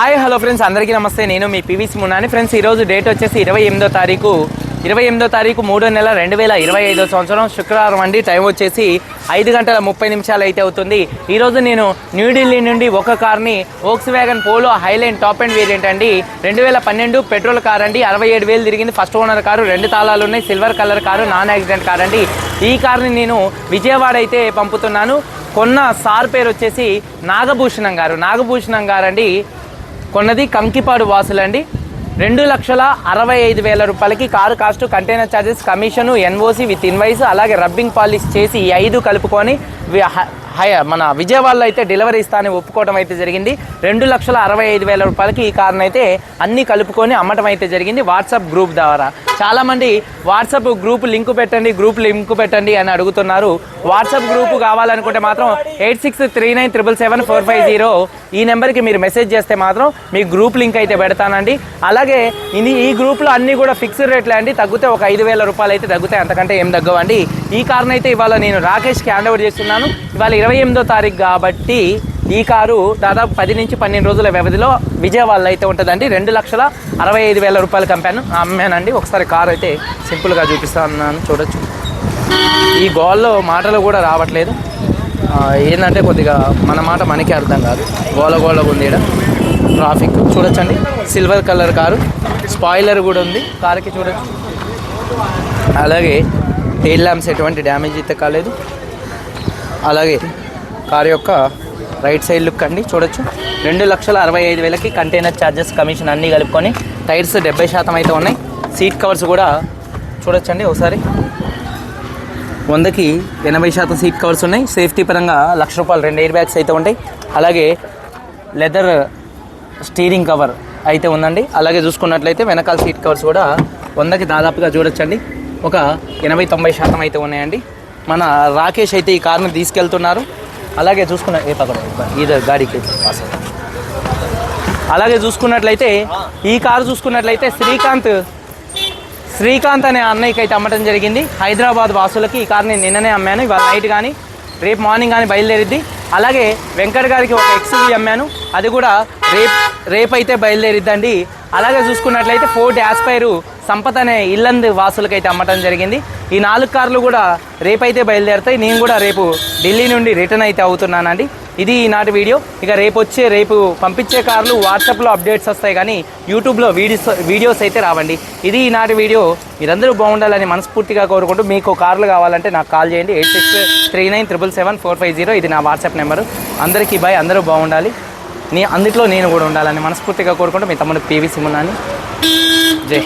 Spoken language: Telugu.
Hi hello friends. అందరికీ నమస్తే. నేను మీ పివిసి మున్నాని ఫ్రెండ్స్ ఈరోజు డేట్ వచ్చేసి ఇరవై ఎనిమిదో తారీఖు. ఇరవై ఎనిమిదో తారీఖు మూడో నెల రెండు వేల ఇరవై ఐదో సంవత్సరం. శుక్రవారం అండి. టైం వచ్చేసి ఐదు గంటల ముప్పై నిమిషాలు అయితే అవుతుంది. ఈరోజు నేను న్యూఢిల్లీ నుండి ఒక కార్ని Volkswagen Polo Highline top and variant అండి. రెండు వేల పన్నెండు పెట్రోల్ కార్ అండి. అరవై ఏడు వేలు తిరిగింది. First owner car. రెండు తాళాలు ఉన్నాయి. Silver colour car non accident car అండి. ఈ కార్ని నేను విజయవాడ అయితే పంపుతున్నాను. కొన్న సార్ పేరు వచ్చేసి నాగభూషణం గారు. నాగభూషణం గారు అండి కొన్నది కంకిపాడు వాసులండి. రెండు లక్షల అరవై ఐదు వేల రూపాయలకి car cost container charges commission NOC with invoice అలాగే రబ్బింగ్ పాలిష్ చేసి ఈ ఐదు కలుపుకొని హ- హై మన విజయవాడలో అయితే డెలివరీ ఇస్తానని ఒప్పుకోవడం అయితే జరిగింది. రెండు లక్షల అరవై ఐదు వేల రూపాయలకి ఈ కార్ని అయితే అన్ని కలుపుకొని అమ్మటం అయితే జరిగింది వాట్సాప్ గ్రూప్ ద్వారా. చాలామంది వాట్సాప్ గ్రూప్ లింక్ పెట్టండి గ్రూప్ లింక్ పెట్టండి అని అడుగుతున్నారు. వాట్సాప్ గ్రూప్ కావాలనుకుంటే మాత్రం eight six three nine triple seven four five zero ఈ నెంబర్కి మీరు మెసేజ్ చేస్తే మాత్రం మీ గ్రూప్ లింక్ అయితే పెడతానండి. అలాగే ఇది ఈ గ్రూప్లో అన్నీ కూడా ఫిక్స్డ్ రేట్లే అండి. తగ్గితే ఒక ఐదు వేల రూపాయలు అయితే తగ్గుతాయి అంతకంటే ఏం తగ్గవండి. ఈ కార్ని అయితే ఇవాళ నేను రాకేష్కి హ్యాండ్ ఓవర్ చేస్తున్నాను. ఇవాళ ఇరవై ఎనిమిదో తారీఖు కాబట్టి ఈ కారు దాదాపు పది నుంచి పన్నెండు రోజుల వ్యవధిలో విజయవాడలో అయితే ఉంటుందండి. రెండు లక్షల అరవై ఐదు వేల రూపాయలు కంపాను. అమ్మానండి. ఒకసారి కారు అయితే సింపుల్గా చూపిస్తాను. చూడొచ్చు. ఈ గోల్లో మాటలు కూడా రావట్లేదు. ఏంటంటే కొద్దిగా మన మాట మనకే అర్థం కాదు. గోల గోల ఉంది ఈడ. ట్రాఫిక్ చూడొచ్చండి. Silver colour car. స్పాయిలర్ కూడా ఉంది. కారుకి చూడొచ్చు. అలాగే టెయిల్ ల్యాంప్స్ ఎటువంటి డ్యామేజ్ అయితే కాలేదు. అలాగే కారు యొక్క రైట్ సైడ్ లుక్ అండి చూడొచ్చు. రెండు లక్షల అరవై ఐదు వేలకి కంటైనర్ ఛార్జెస్ కమిషన్ అన్నీ కలుపుకొని టైర్స్ డెబ్బై శాతం అయితే ఉన్నాయి. సీట్ కవర్స్ కూడా చూడొచ్చండి ఒకసారి. వందకి ఎనభై శాతం సీట్ కవర్స్ ఉన్నాయి. సేఫ్టీ పరంగా లక్ష రూపాయలు రెండు ఎయిర్ బ్యాగ్స్ అయితే ఉంటాయి. అలాగే లెదర్ స్టీరింగ్ కవర్ అయితే ఉందండి. అలాగే చూసుకున్నట్లయితే వెనకాల సీట్ కవర్స్ కూడా వందకి దాదాపుగా చూడొచ్చండి. ఒక ఎనభై తొంభై శాతం అయితే ఉన్నాయండి. మన రాకేష్ అయితే ఈ కార్ని తీసుకెళ్తున్నారు. అలాగే చూసుకున్న ఏ పక్కన ఇది గాడికి పాస్ అలాగే చూసుకున్నట్లయితే ఈ కారు చూసుకున్నట్లయితే శ్రీకాంత్ శ్రీకాంత్ అనే అన్నయ్యకి అయితే అమ్మటం జరిగింది. హైదరాబాద్ వాసులకి ఈ కార్ని నిన్ననే అమ్మాను. ఇవాళ నైట్ కానీ రేపు మార్నింగ్ కానీ బయలుదేరిద్ది. అలాగే వెంకట్ గారికి ఒక ఎక్స్వి అమ్మాను. అది కూడా రేపు రేపు అయితే బయలుదేరిద్దండి. అలాగే చూసుకున్నట్లయితే ఫోర్డ్ యాస్పైరు సంపత్ అనే ఇల్లంది వాసులకైతే అమ్మటం జరిగింది. ఈ నాలుగు కార్లు కూడా రేపైతే బయలుదేరుతాయి. నేను కూడా రేపు ఢిల్లీ నుండి రిటర్న్ అయితే అవుతున్నానండి. ఇది ఈనాటి వీడియో. ఇక రేపు వచ్చే రేపు పంపించే కార్లు వాట్సాప్లో అప్డేట్స్ వస్తాయి కానీ యూట్యూబ్లో వీడియోస్ వీడియోస్ అయితే రావండి. ఇది ఈనాటి వీడియో. మీరందరూ బాగుండాలని మనస్ఫూర్తిగా కోరుకుంటూ మీకు కార్లు కావాలంటే నాకు కాల్ చేయండి. Eight six three nine triple seven four five zero. ఇది నా వాట్సాప్ నెంబరు. అందరికీ బాయ్. అందరూ బాగుండాలి. నీ అందుట్లో నేను కూడా ఉండాలని మనస్ఫూర్తిగా కోరుకుంటూ మీ తమ్ముడు పీవీ సిమున్నాని జై.